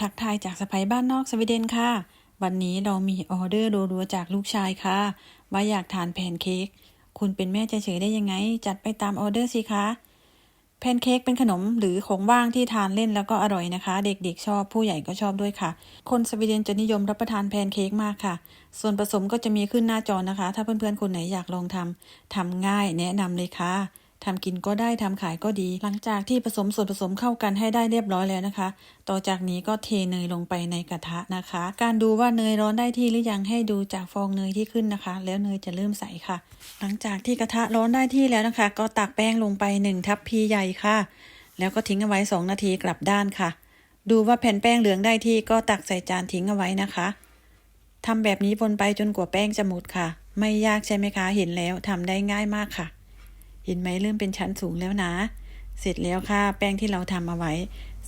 ทักทายจากสไปบ้านนอกสวีเดนค่ะ วันนี้เรามีออเดอร์รัวๆจากลูกชายค่ะ ว่าอยากทานแพนเค้ก คุณเป็นแม่จะเฉยได้ยังไง จัดไปตามออเดอร์สิคะ แพนเค้กเป็นขนมหรือของว่างที่ทานเล่นแล้วก็อร่อยนะคะ เด็กๆชอบผู้ใหญ่ก็ชอบด้วยค่ะ คนสวีเดนจะนิยมรับประทานแพนเค้กมากค่ะ ส่วนผสมก็จะมีขึ้นหน้าจอนะคะ ถ้าเพื่อนๆคนไหนอยากลองทำทำง่ายแนะนำเลยค่ะ ทำกินก็ได้ทำขายก็ดี หลังจากที่ผสมส่วนผสมเข้ากันให้ได้เรียบร้อยแล้วนะคะ ต่อจากนี้ก็เทเนยลงไปในกระทะนะคะ การดูว่าเนยร้อนได้ที่หรือยังให้ดูจากฟองเนยที่ขึ้นนะคะ แล้วเนยจะเริ่มใสค่ะ หลังจากที่กระทะร้อนได้ที่แล้วนะคะ ก็ตักแป้งลงไปหนึ่งทัพพีใหญ่ค่ะ แล้วก็ทิ้งเอาไว้ 2 นาทีกลับด้านค่ะ ดูว่าแผ่นแป้งเหลืองได้ที่ก็ตักใส่จานทิ้งเอาไว้นะคะทำแบบนี้วนไปจนกว่าแป้งจะหมดค่ะ ไม่ยากใช่ไหมคะ เห็นแล้วทำได้ง่ายมากค่ะ เห็นไหมเริ่มเป็นชั้นสูงแล้วนะ เสร็จแล้วค่ะ แป้งที่เราทำเอาไว้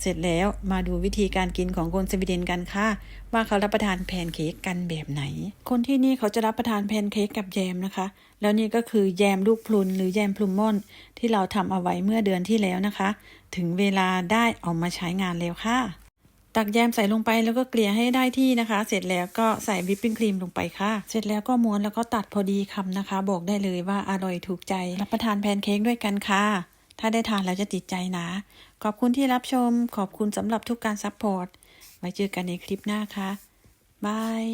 เสร็จแล้วมาดูวิธีการกินของคนสวีเดนกันค่ะ ว่าเขารับประทานแพนเค้กกันแบบไหน คนที่นี่เขาจะรับประทานแพนเค้กกับแยมนะคะ แล้วนี่ก็คือแยมลูกพลุนหรือแยมพลุมม่อนที่เราทำเอาไว้เมื่อเดือนที่แล้วนะคะ ถึงเวลาได้เอามาใช้งานแล้วค่ะ ตักแยมใส่ลงไปแล้วก็เกลี่ยให้ได้ที่นะคะ เสร็จแล้วก็ใส่วิปปิ้งครีมลงไปค่ะ เสร็จแล้วก็ม้วนแล้วก็ตัดพอดีคำนะคะ บอกได้เลยว่าอร่อยถูกใจ รับประทานแพนเค้กด้วยกันค่ะ ถ้าได้ทานแล้วจะติดใจนะ ขอบคุณที่รับชม ขอบคุณสำหรับทุกการซัพพอร์ต ไว้เจอกันในคลิปหน้าค่ะบาย